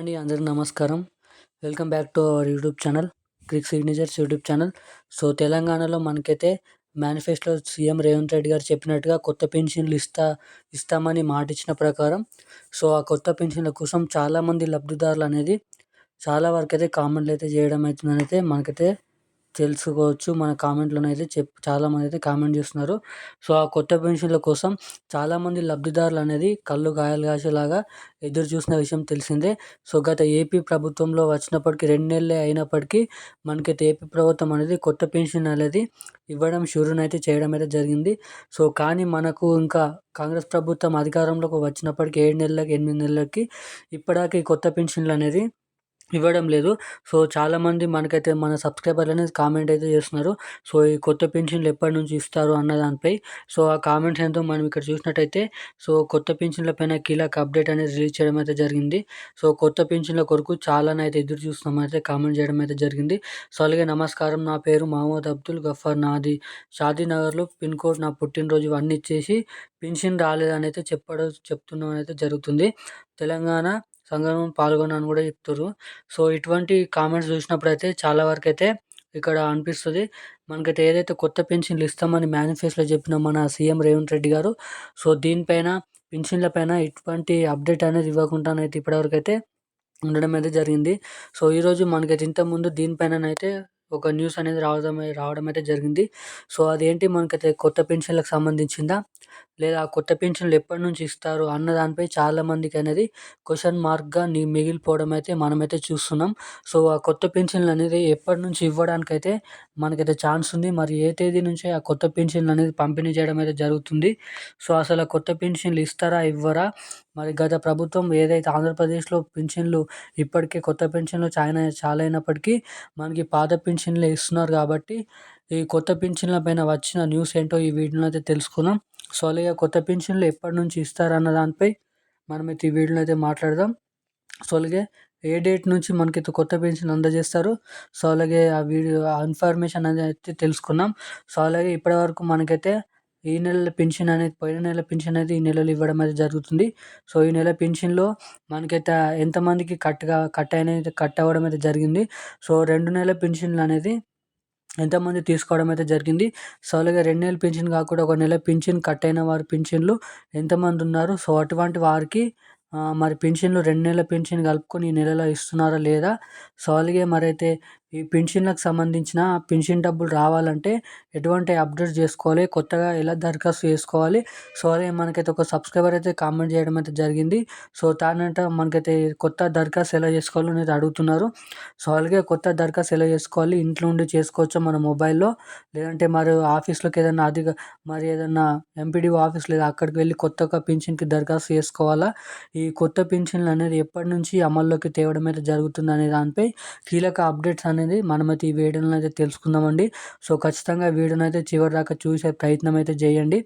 అండి అందరికి నమస్కారం. Welcome back to our YouTube channel crick signatures YouTube channel. So తెలంగాణలో మనకైతే మేనిఫెస్టో సీఎం రేవంత్ రెడ్డి గారు చెప్పినట్టుగా కొత్త పెన్షన్లు ఇస్తా ఇస్తామని మాట ఇచ్చిన ప్రకారం సో ఆ కొత్త పెన్షన్ల కోసం చాలామంది లబ్ధిదారులు అనేది చాలా వరకు అయితే కామెంట్లు అయితే చేయడం అవుతుందని అయితే మనకైతే తెలుసుకోవచ్చు. మన కామెంట్లోనే అయితే చెప్ చాలామంది అయితే కామెంట్ చేస్తున్నారు. సో ఆ కొత్త పెన్షన్ల కోసం చాలామంది లబ్ధిదారులు అనేది కళ్ళు గాయాలు కాసేలాగా ఎదురు చూసిన విషయం తెలిసిందే. సో గత ఏపీ ప్రభుత్వంలో వచ్చినప్పటికీ రెండు నెలలే అయినప్పటికీ మనకైతే ఏపీ ప్రభుత్వం అనేది కొత్త పెన్షన్ అనేది ఇవ్వడం షురూనైతే చేయడం అయితే జరిగింది. సో కానీ మనకు ఇంకా కాంగ్రెస్ ప్రభుత్వం అధికారంలోకి వచ్చినప్పటికీ ఏడు నెలలకి ఎనిమిది నెలలకి ఇప్పటికీ కొత్త పెన్షన్లు అనేది ఇవ్వడం లేదు. సో చాలామంది మనకైతే మన సబ్స్క్రైబర్లు అనేది కామెంట్ అయితే చేస్తున్నారు. సో ఈ కొత్త పెన్షన్లు ఎప్పటి నుంచి ఇస్తారు అన్న దానిపై. సో ఆ కామెంట్స్ ఎంతో మనం ఇక్కడ చూసినట్టయితే సో కొత్త పెన్షన్ల పైన కీలక అప్డేట్ అనేది రిలీజ్ చేయడం అయితే జరిగింది. సో కొత్త పెన్షన్ల కొరకు చాలానైతే ఎదురు చూస్తున్నామైతే కామెంట్ చేయడం అయితే జరిగింది. సో అలాగే నమస్కారం. నా పేరు మహమ్మద్ అబ్దుల్ గఫర్ నాది. షాదీనగర్లో పిన్ కోడ్ నా పుట్టినరోజు ఇవన్నీ ఇచ్చేసి పెన్షన్ రాలేదని అయితే చెప్పడం చెప్తున్నాం అయితే జరుగుతుంది. తెలంగాణ సంఘం పాల్గొనని కూడా చెప్తుర్రు. సో ఇటువంటి కామెంట్స్ చూసినప్పుడు అయితే చాలా వరకు అయితే ఇక్కడ అనిపిస్తుంది. మనకైతే ఏదైతే కొత్త పెన్షన్లు ఇస్తామని మేనిఫెస్టోలో చెప్పిన మన సీఎం రేవంత్ రెడ్డి గారు సో దీనిపైన పెన్షన్ల పైన ఎటువంటి అప్డేట్ అనేది ఇవ్వకుండానైతే ఇప్పటివరకు అయితే ఉండడం అయితే జరిగింది. సో ఈరోజు మనకైతే ఇంతకుముందు దీనిపైన అయితే ఒక న్యూస్ అనేది రావడం రావడం అయితే జరిగింది. సో అదేంటి? మనకైతే కొత్త పెన్షన్లకు సంబంధించిందా? లేదా కొత్త పెన్షన్లు ఎప్పటి నుంచి ఇస్తారు అన్న దానిపై చాలామందికి అనేది క్వశ్చన్ మార్క్గా నీ మిగిలిపోవడం అయితే మనమైతే చూస్తున్నాం. సో ఆ కొత్త పెన్షన్లు అనేది ఎప్పటి నుంచి ఇవ్వడానికైతే మనకైతే ఛాన్స్ ఉంది. మరి ఏ తేదీ నుంచి ఆ కొత్త పెన్షన్లు అనేది పంపిణీ చేయడం అయితే జరుగుతుంది. సో అసలు ఆ కొత్త పెన్షన్లు ఇస్తారా ఇవ్వరా? మరి గత ప్రభుత్వం ఏదైతే ఆంధ్రప్రదేశ్లో పెన్షన్లు ఇప్పటికే కొత్త పెన్షన్లు చాలా చాలా అయినప్పటికీ మనకి పాత పెన్షన్లే ఇస్తున్నారు కాబట్టి ఈ కొత్త పెన్షన్ల పైన వచ్చిన న్యూస్ ఏంటో ఈ వీడియోలో అయితే తెలుసుకుందాం. సో అలాగే కొత్త పెన్షన్లు ఎప్పటి నుంచి ఇస్తారన్న దానిపై మనమైతే ఈ వీడియోలో అయితే మాట్లాడదాం. సో అలాగే ఏ డేట్ నుంచి మనకైతే కొత్త పెన్షన్ అందజేస్తారు? సో అలాగే ఆ వీడియో ఆ ఇన్ఫర్మేషన్ అనేది అయితే తెలుసుకున్నాం సో అలాగే ఇప్పటివరకు మనకైతే ఈ నెల పెన్షన్ అనేది పోయిన నెల పెన్షన్ అనేది ఈ నెలలో ఇవ్వడం అనేది జరుగుతుంది. సో ఈ నెల పెన్షన్లో మనకైతే ఎంతమందికి కట్గా కట్ అనేది కట్ అవ్వడం అయితే జరిగింది. సో రెండు నెలల పెన్షన్లు అనేది ఎంతమంది తీసుకోవడం అయితే జరిగింది. సో అలాగే రెండు నెలల పింఛన్ కాకుండా ఒక నెల పింఛన్ కట్ అయిన వారి పింఛన్లు ఎంతమంది ఉన్నారు? సో అటువంటి వారికి మరి పింఛన్లు రెండు నెలల పింఛన్ కలుపుకొని ఈ నెలలో ఇస్తున్నారా లేదా? సో అలాగే మరైతే ఈ పెన్షన్లకు సంబంధించిన పెన్షన్ డబ్బులు రావాలంటే ఎటువంటి అప్డేట్ చేసుకోవాలి? కొత్తగా ఎలా దరఖాస్తు చేసుకోవాలి? సో అదే మనకైతే ఒక సబ్స్క్రైబర్ అయితే కామెంట్ చేయడం అయితే జరిగింది. సో దానంట మనకైతే కొత్త దరఖాస్తు ఎలా చేసుకోవాలో అనేది అడుగుతున్నారు. సో అలాగే కొత్త దరఖాస్తు ఎలా చేసుకోవాలి? ఇంట్లో ఉండి చేసుకోవచ్చు మన మొబైల్లో? లేదంటే మరి ఆఫీస్లోకి ఏదైనా అధిక మరి ఏదైనా ఎంపీడీఓ ఆఫీస్ లేదా అక్కడికి వెళ్ళి కొత్తగా పెన్షన్కి దరఖాస్తు చేసుకోవాలా? ఈ కొత్త పెన్షన్లు అనేది ఎప్పటి నుంచి అమల్లోకి తేవడం అయితే జరుగుతుంది అనే దానిపై కీలక అప్డేట్స్ అనేది అనేది మనమైతే ఈ వీడియోలో అయితే తెలుసుకుందామండి. సో ఖచ్చితంగా వీడియోని అయితే చివరి దాకా చూసే ప్రయత్నం అయితే చేయండి.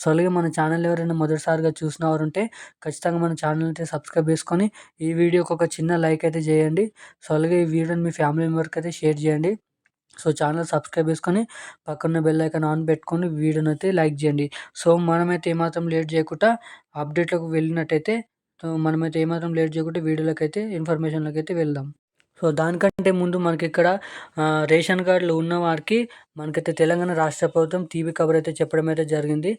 సో అలాగే మన ఛానల్ ఎవరైనా మొదటిసారిగా చూసిన వారు ఉంటే ఖచ్చితంగా మన ఛానల్ అయితే సబ్స్క్రైబ్ చేసుకొని ఈ వీడియోకి ఒక చిన్న లైక్ అయితే చేయండి. సో అలాగే ఈ వీడియోని మీ ఫ్యామిలీ మెంబర్కి అయితే షేర్ చేయండి. సో ఛానల్ సబ్స్క్రైబ్ చేసుకొని పక్కన బెల్ ఐకాన్ ఆన్ పెట్టుకొని వీడియోని అయితే లైక్ చేయండి. సో మనమైతే ఏమాత్రం లేట్ చేయకుండా అప్డేట్లకు వెళ్ళినట్టయితే మనమైతే ఏమాత్రం లేట్ చేయకుండా వీడియోలోకి అయితే ఇన్ఫర్మేషన్లోకి అయితే వెళ్దాం. సో దానికంటే ముందు మనకి ఇక్కడ రేషన్ కార్డులు ఉన్న వారికి మనకైతే తెలంగాణ రాష్ట్ర ప్రభుత్వం టీవీ కవర్ అయితే చెప్పడం అయితే జరిగింది.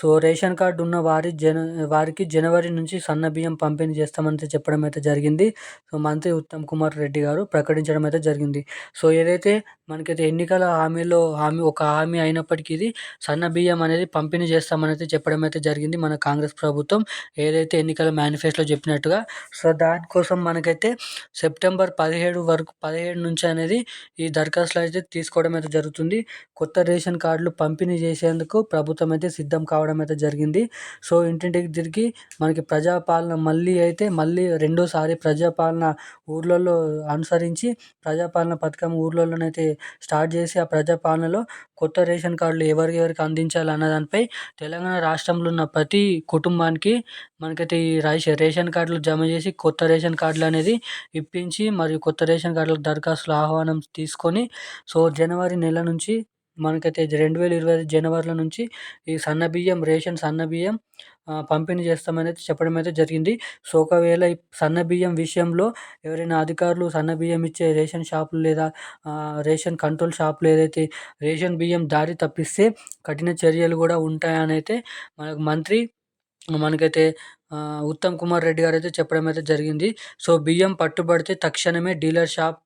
సో రేషన్ కార్డు ఉన్న వారి జన వారికి జనవరి నుంచి సన్న బియ్యం పంపిణీ చేస్తామని చెప్పడం అయితే జరిగింది. సో మంత్రి ఉత్తమ్ కుమార్ రెడ్డి గారు ప్రకటించడం అయితే జరిగింది. సో ఏదైతే మనకైతే ఎన్నికల హామీలో హామీ ఒక హామీ అయినప్పటికీ ఇది సన్న బియ్యం అనేది పంపిణీ చేస్తామని అయితే చెప్పడం అయితే జరిగింది మన కాంగ్రెస్ ప్రభుత్వం. ఏదైతే ఎన్నికల మేనిఫెస్టోలో చెప్పినట్టుగా సో దానికోసం మనకైతే సెప్టెంబర్ పదిహేడు వరకు పదిహేడు నుంచి అనేది ఈ దరఖాస్తులు అయితే తీసుకోవడం అయితే జరుగుతుంది. కొత్త రేషన్ కార్డులు పంపిణీ చేసేందుకు ప్రభుత్వం అయితే సిద్ధం కావడం అయితే జరిగింది. సో ఇంటింటికి తిరిగి మనకి ప్రజాపాలన మళ్ళీ అయితే మళ్ళీ రెండోసారి ప్రజాపాలన ఊర్లలో అనుసరించి ప్రజాపాలన పథకం ఊర్లలోనైతే స్టార్ట్ చేసి ఆ ప్రజాపాలనలో కొత్త రేషన్ కార్డులు ఎవరికెవరికి అందించాలి అన్న దానిపై తెలంగాణ రాష్ట్రంలో ఉన్న ప్రతి కుటుంబానికి మనకైతే ఈ రేషన్ కార్డులు జమ చేసి కొత్త రేషన్ కార్డులు అనేది ఇప్పించి మరియు కొత్త రేషన్ కార్డులకు దరఖాస్తులు ఆహ్వానం తీసుకొని సో జనవరి నెల నుంచి మనకైతే రెండు వేల ఇరవై ఐదు జనవరిలో నుంచి ఈ సన్న బియ్యం రేషన్ సన్న బియ్యం పంపిణీ చేస్తామనేది చెప్పడం అయితే జరిగింది. సో ఒకవేళ ఈ సన్న బియ్యం విషయంలో ఎవరైనా అధికారులు సన్న బియ్యం ఇచ్చే రేషన్ షాపులు లేదా రేషన్ కంట్రోల్ షాపులు ఏదైతే రేషన్ బియ్యం దారి తప్పిస్తే కఠిన చర్యలు కూడా ఉంటాయని అయితే మనకు మంత్రి మనకైతే ఉత్తమ్ కుమార్ రెడ్డి గారు అయితే చెప్పడం అయితే జరిగింది. సో బియ్యం పట్టుబడితే తక్షణమే డీలర్ షాప్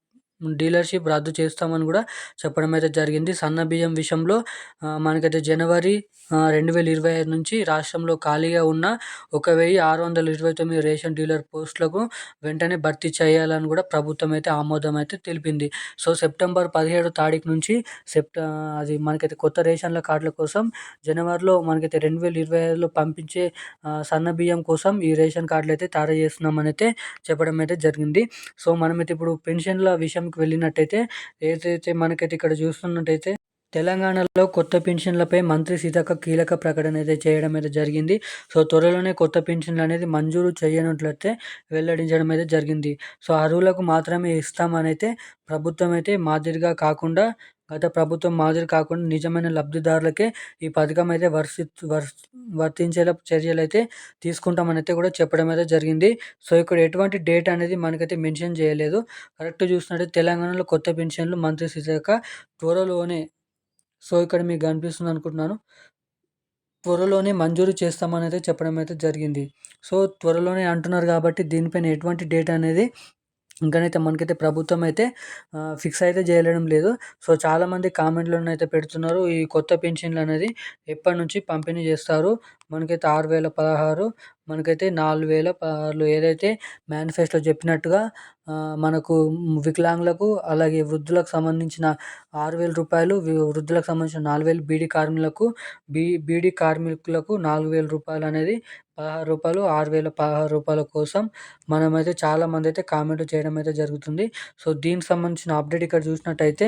డీలర్షిప్ రద్దు చేస్తామని కూడా చెప్పడం అయితే జరిగింది. సన్న బియ్యం విషయంలో మనకైతే జనవరి రెండు వేల ఇరవై ఐదు నుంచి రాష్ట్రంలో ఖాళీగా ఉన్న ఒక వెయ్యి ఆరు వందల ఇరవై తొమ్మిది రేషన్ డీలర్ పోస్టులకు వెంటనే భర్తీ చేయాలని కూడా ప్రభుత్వం అయితే ఆమోదం అయితే తెలిపింది. సో సెప్టెంబర్ పదిహేడు తారీఖు నుంచి సెప్ట అది మనకైతే కొత్త రేషన్ల కార్డుల కోసం జనవరిలో మనకైతే రెండు వేల ఇరవై ఐదులో పంపించే సన్న బియ్యం కోసం ఈ రేషన్ కార్డులు అయితే తయారు చేస్తున్నామని అయితే చెప్పడం అయితే జరిగింది. సో మనమైతే ఇప్పుడు పెన్షన్ల విషయం వెళ్ళినట్టయితే ఏదైతే మనకైతే ఇక్కడ చూస్తున్నట్టయితే తెలంగాణలో కొత్త పెన్షన్లపై మంత్రి సీతక్క కీలక ప్రకటన అయితే చేయడం అయితే జరిగింది. సో త్వరలోనే కొత్త పెన్షన్లు అనేది మంజూరు చేయనట్లయితే వెల్లడించడం అయితే జరిగింది. సో అర్హులకు మాత్రమే ఇస్తామనైతే ప్రభుత్వం అయితే మాదిరిగా కాకుండా గత ప్రభుత్వం మాదిరి కాకుండా నిజమైన లబ్ధిదారులకే ఈ పథకం అయితే వర్షి వర్తించేలా చర్యలు అయితే తీసుకుంటామని అయితే కూడా చెప్పడం అయితే జరిగింది. సో ఇక్కడ ఎటువంటి డేట్ అనేది మనకైతే మెన్షన్ చేయలేదు. కరెక్ట్ చూసినట్టు తెలంగాణలో కొత్త పెన్షన్లు మంత్రి సీతక్క త్వరలోనే సో ఇక్కడ మీకు కనిపిస్తుంది అనుకుంటున్నాను. త్వరలోనే మంజూరు చేస్తామని అయితే చెప్పడం అయితే జరిగింది. సో త్వరలోనే అంటున్నారు కాబట్టి దీనిపైన ఎటువంటి డేట్ అనేది ఇంకనైతే మనకైతే ప్రభుత్వం అయితే ఫిక్స్ అయితే చేయలేడం లేదు. సో చాలామంది కామెంట్లను అయితే పెడుతున్నారు. ఈ కొత్త పెన్షన్లు అనేది ఎప్పటి నుంచి పంపిణీ చేస్తారు? మనకైతే ఆరు వేల పదహారు మనకైతే నాలుగు వేల పదహారులు ఏదైతే మేనిఫెస్టో చెప్పినట్టుగా మనకు వికలాంగులకు అలాగే వృద్ధులకు సంబంధించిన ఆరు వేల రూపాయలు వృద్ధులకు సంబంధించిన నాలుగు వేలు బీడీ కార్మికులకు బీ బీడీ కార్మికులకు నాలుగు వేల రూపాయలు అనేది పదహారు రూపాయలు ఆరు వేల పదహారు రూపాయల కోసం మనమైతే చాలామంది అయితే కామెంట్ చేయడం అయితే జరుగుతుంది. సో దీనికి సంబంధించిన అప్డేట్ ఇక్కడ చూసినట్టయితే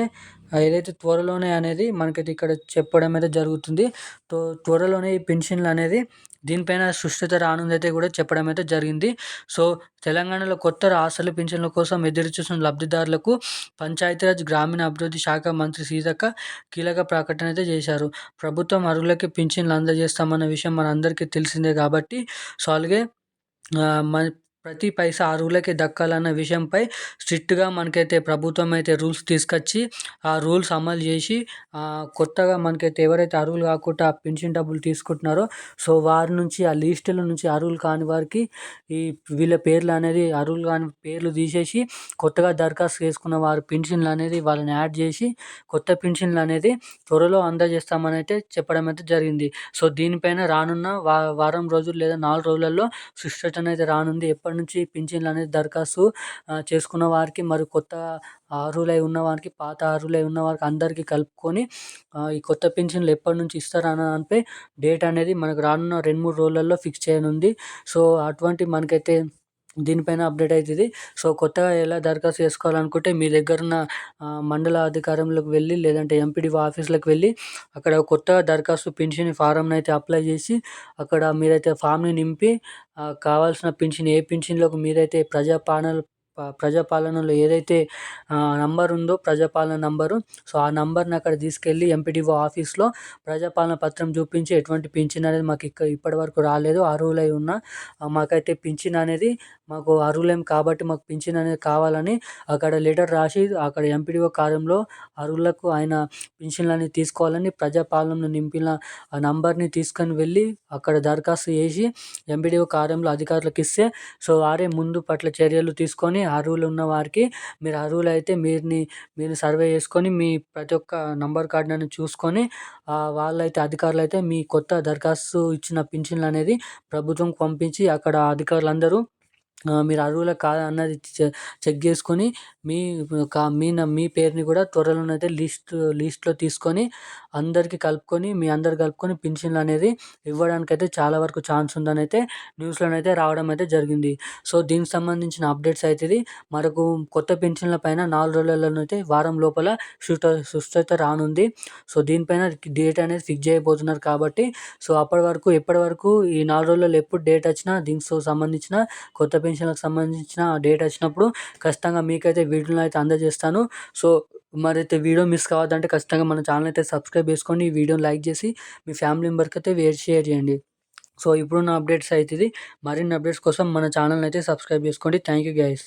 ఏదైతే త్వరలోనే అనేది మనకైతే ఇక్కడ చెప్పడం అయితే జరుగుతుంది. తో త్వరలోనే ఈ పెన్షన్లు అనేది దీనిపైన సుస్థిత రానుందైతే కూడా చెప్పడం అయితే జరిగింది. సో తెలంగాణలో కొత్త అసలు పింఛన్ల కోసం ఎదురు చూసిన లబ్ధిదారులకు పంచాయతీరాజ్ గ్రామీణ అభివృద్ధి శాఖ మంత్రి సీతక్క కీలక ప్రకటన అయితే చేశారు. ప్రభుత్వం అర్హులకి పింఛన్లు అందజేస్తామన్న విషయం మన అందరికీ తెలిసిందే కాబట్టి సో అలాగే మన ప్రతి పైసా అరువులకి దక్కాలన్న విషయంపై స్ట్రిక్ట్గా మనకైతే ప్రభుత్వం అయితే రూల్స్ తీసుకొచ్చి ఆ రూల్స్ అమలు చేసి కొత్తగా మనకైతే ఎవరైతే అర్హులు కాకుండా పెన్షన్ డబ్బులు తీసుకుంటున్నారో సో వారి నుంచి ఆ లిస్టుల నుంచి అర్హులు కాని వారికి ఈ వీళ్ళ పేర్లు అనేది అర్హులు కాని పేర్లు తీసేసి కొత్తగా దరఖాస్తు చేసుకున్న వారి పెన్షన్లు అనేది వాళ్ళని యాడ్ చేసి కొత్త పెన్షన్లు అనేది త్వరలో అందజేస్తామని అయితే చెప్పడం అయితే జరిగింది. సో దీనిపైన రానున్న వారం రోజులు లేదా నాలుగు రోజులలో సుష్టత అయితే రానుంది. ఎప్పటి నుంచి పింఛన్లు అనేది దరఖాస్తు చేసుకున్న వారికి మరి కొత్త అర్హులై ఉన్న వారికి పాత అర్హులై ఉన్న వారికి అందరికీ కలుపుకొని ఈ కొత్త పింఛన్లు ఎప్పటి నుంచి ఇస్తారన్న దానిపై డేట్ అనేది మనకు రానున్న రెండు మూడు రోజులలో ఫిక్స్ చేయనుంది. సో అటువంటి మనకైతే దీనిపైన అప్డేట్ అవుతుంది సో కొత్తగా ఎలా దరఖాస్తు చేసుకోవాలనుకుంటే మీ దగ్గర ఉన్న మండల అధికారంలోకి వెళ్ళి లేదంటే ఎంపీడీఓ ఆఫీస్లోకి వెళ్ళి అక్కడ కొత్త దరఖాస్తు పెన్షన్ ఫారంని అయితే అప్లై చేసి అక్కడ మీరైతే ఫామ్ని నింపి కావాల్సిన పెన్షన్ ఏ పెన్షన్లోకి మీరైతే ప్రజాపాలన ప్రజాపాలనలో ఏదైతే నంబర్ ఉందో ప్రజాపాలన నంబరు సో ఆ నంబర్ని అక్కడ తీసుకెళ్ళి ఎంపీడీఓ ఆఫీస్లో ప్రజాపాలన పత్రం చూపించి ఎటువంటి పింఛన్ అనేది మాకు ఇక్కడ ఇప్పటివరకు రాలేదు అర్హులై ఉన్న మాకైతే పింఛన్ అనేది మాకు అర్హులేం కాబట్టి మాకు పింఛన్ అనేది కావాలని అక్కడ లెటర్ రాసి అక్కడ ఎంపీడీఓ కార్యంలో అర్హులకు ఆయన పింఛన్లని తీసుకోవాలని ప్రజాపాలనను నింపిన ఆ నంబర్ని తీసుకొని వెళ్ళి అక్కడ దరఖాస్తు చేసి ఎంపీడీఓ కార్యంలో అధికారులకు ఇస్తే సో వారే ముందు పట్ల చర్యలు తీసుకొని అర్హులు ఉన్న వారికి మీరు అర్హులు అయితే మీరుని మీరు సర్వే చేసుకొని మీ ప్రతి ఒక్క నంబర్ కార్డులను చూసుకొని వాళ్ళైతే అధికారులు అయితే మీ కొత్త దరఖాస్తు ఇచ్చిన పింఛన్లు అనేది ప్రభుత్వంకి పంపించి అక్కడ అధికారులందరూ మీరు అర్హులా కాదా అన్నది చెక్ చేసుకొని మీ మీ మీ పేరుని కూడా త్వరలోనైతే లిస్ట్ లిస్ట్లో తీసుకొని అందరికీ కలుపుకొని మీ అందరు కలుపుకొని పింఛన్లు అనేది ఇవ్వడానికి అయితే చాలా వరకు ఛాన్స్ ఉందని అయితే న్యూస్లోనైతే రావడం అయితే జరిగింది. సో దీనికి సంబంధించిన అప్డేట్స్ అయితే ఇది. మనకు కొత్త పెన్షన్ల పైన నాలుగు రోజులలోనైతే వారం లోపల సుష్ట సుస్థత రానుంది. సో దీనిపైన డేట్ అనేది ఫిక్స్ చేయబోతున్నారు కాబట్టి సో అప్పటి వరకు ఎప్పటి వరకు ఈ నాలుగు రోజులలో ఎప్పుడు డేట్ వచ్చినా దీనికి సంబంధించిన కొత్త పెన్షన్‌లకు సంబంధించిన డేట్ వచ్చినప్పుడు ఖచ్చితంగా మీకైతే వీడియోలో అయితే అందజేస్తాను. సో, మరైతే వీడియో మిస్ కావద్దంటే ఖచ్చితంగా మన ఛానల్ అయితే సబ్స్క్రైబ్ చేసుకోండి. ఈ వీడియోని లైక్ చేసి మీ ఫ్యామిలీ మెంబర్‌కి అయితే వేర్ షేర్ చేయండి. సో, ఇప్పుడున్న అప్డేట్స్ అవుతుంది మరిన్ని అప్డేట్స్ కోసం మన ఛానల్‌ని అయితే సబ్స్క్రైబ్ చేసుకోండి. Thank you guys.